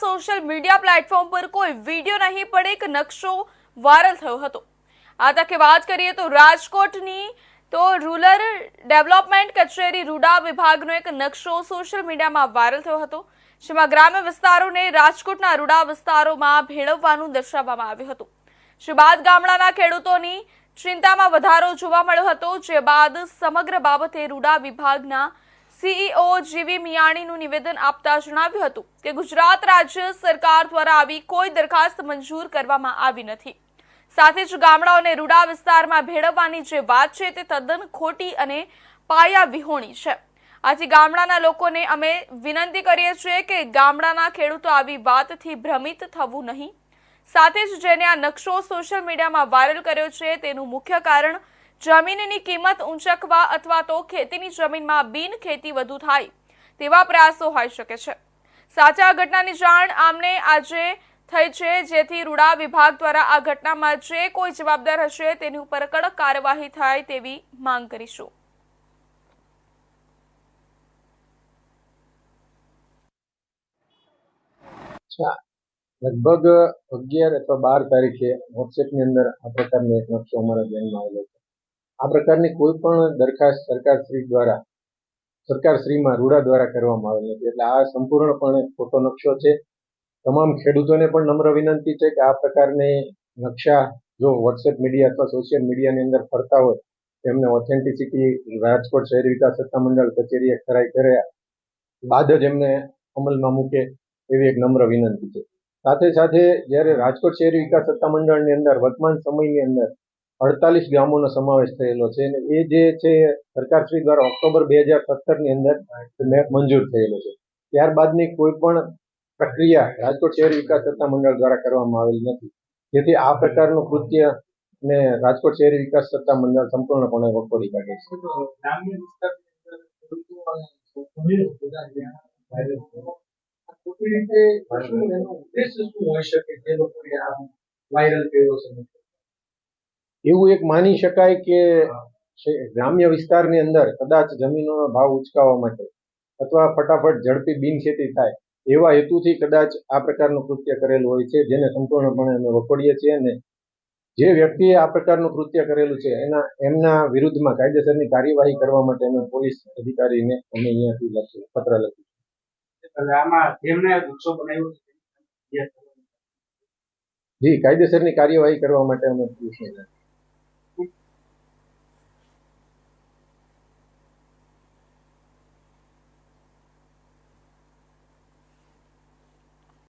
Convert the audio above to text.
Social media platform પર કોઈ video નહીં પણ એક નકશો વાયરલ થયો હતો. આ તકે વાત કરીએ તો રાજકોટની તો રૂરલ ડેવલપમેન્ટ કચેરી રૂડા વિભાગનો એક નકશો સોશિયલ મીડિયામાં વાયરલ થયો હતો, જેમાં ગ્રામ્ય વિસ્તારોને રાજકોટના રૂડા વિસ્તારોમાં ભેળવવાનું દર્શાવવામાં આવ્યું હતું. જે બાદ ગામડાના ખેડૂતોની ચિંતામાં વધારો જોવા મળ્યો હતો, જે બાદ સમગ્ર બાબતે રૂડા વિભાગના સીઈઓ જીવી મિયાણીનું નિવેદન આપતા જણાવ્યું હતું કે ગુજરાત રાજ્ય સરકાર દ્વારા આવી કોઈ દરખાસ્ત મંજૂર કરવામાં આવી નથી. સાથે જ ગામડાઓને રૂડા વિસ્તારમાં ભેળવવાની જે વાત છે તે તદ્દન ખોટી અને પાયા વિહોણી છે. આથી ગામડાના લોકોને અમે વિનંતી કરીએ છીએ કે ગામડાના ખેડૂતો આવી વાતથી ભ્રમિત થવું નહીં. સાથે જ જેને આ નકશો સોશિયલ મીડિયામાં વાયરલ કર્યો છે તેનું મુખ્ય કારણ જમીનની કિંમત ઊંચકવા અથવા તો ખેતીની જમીનમાં બિન ખેતી વધુ થાય, તેવા પ્રયાસો હોઈ શકે છે. સાચા ઘટનાની જાણ આમને આજે થઈ છે, જેથી રૂડા વિભાગ દ્વારા આ ઘટનામાં જે કોઈ જવાબદાર હશે તેની ઉપર કડક કાર્યવાહી થાય તેવી માંગ કરીશું. લગભગ અગિયાર અથવા બાર તારીખે વોટ્સએપની અંદર આ પ્રકારનો એક નકશો અમારા ધ્યાનમાં આવેલો છે. આ પ્રકારની કોઈ પણ દરખાસ્ત સરકારશ્રી દ્વારા, સરકારશ્રીમાં રૂડા દ્વારા કરવામાં આવેલ નથી. એટલે આ સંપૂર્ણપણે ખોટો નકશો છે. તમામ ખેડૂતોને પણ નમ્ર વિનંતી છે કે આ પ્રકારની નકશા જો વોટ્સએપ મીડિયા અથવા સોશિયલ મીડિયાની અંદર ફરતા હોય, તેમને ઓથેન્ટિસિટી રાજકોટ શહેરી વિકાસ સત્તામંડળ કચેરીએ ખરાઈ કર્યા બાદ જ એમને અમલમાં મૂકે એવી એક નમ્ર વિનંતી છે. સાથે સાથે જ્યારે રાજકોટ શહેરી વિકાસ સત્તામંડળની અંદર વર્તમાન સમયની અંદર અડતાલીસ ગામોનો સમાવેશ થયેલો છે અને એ જે છે સરકારશ્રી દ્વારા ઓક્ટોબર બે હજાર સત્તરની અંદર મંજૂર થયેલો છે. ત્યારબાદની કોઈ પણ પ્રક્રિયા રાજકોટ શહેર વિકાસ સત્તામંડળ દ્વારા કરવામાં આવેલી નથી. જેથી આ પ્રકારનું કૃત્ય ને રાજકોટ શહેરી વિકાસ સત્તામંડળ સંપૂર્ણપણે વખોડી કાઢે છે. વાયરલ કર્યો છે? એવું એક માની શકાય કે ગ્રામ્ય વિસ્તારની અંદર કદાચ જમીનોનો ભાવ ઉચકાવવા માટે અથવા ફટાફટ ઝડપી બિનખેતી થાય એવા હેતુથી કદાચ આ પ્રકારનું કૃત્ય કરેલું હોય છે જેને સંપૂર્ણપણે અમે વખોડીએ છીએ અને જે વ્યક્તિએ આ પ્રકારનું કૃત્ય કરેલું છે એના એમના વિરુદ્ધમાં કાયદેસરની કાર્યવાહી કરવા માટે અમે પોલીસ અધિકારીને અમે અહીંયાથી લખી પત્ર લખ્યું આમાં જેમને વૃક્ષો બનાવ્યો જી કાયદેસરની કાર્યવાહી કરવા માટે અમે પોલીસને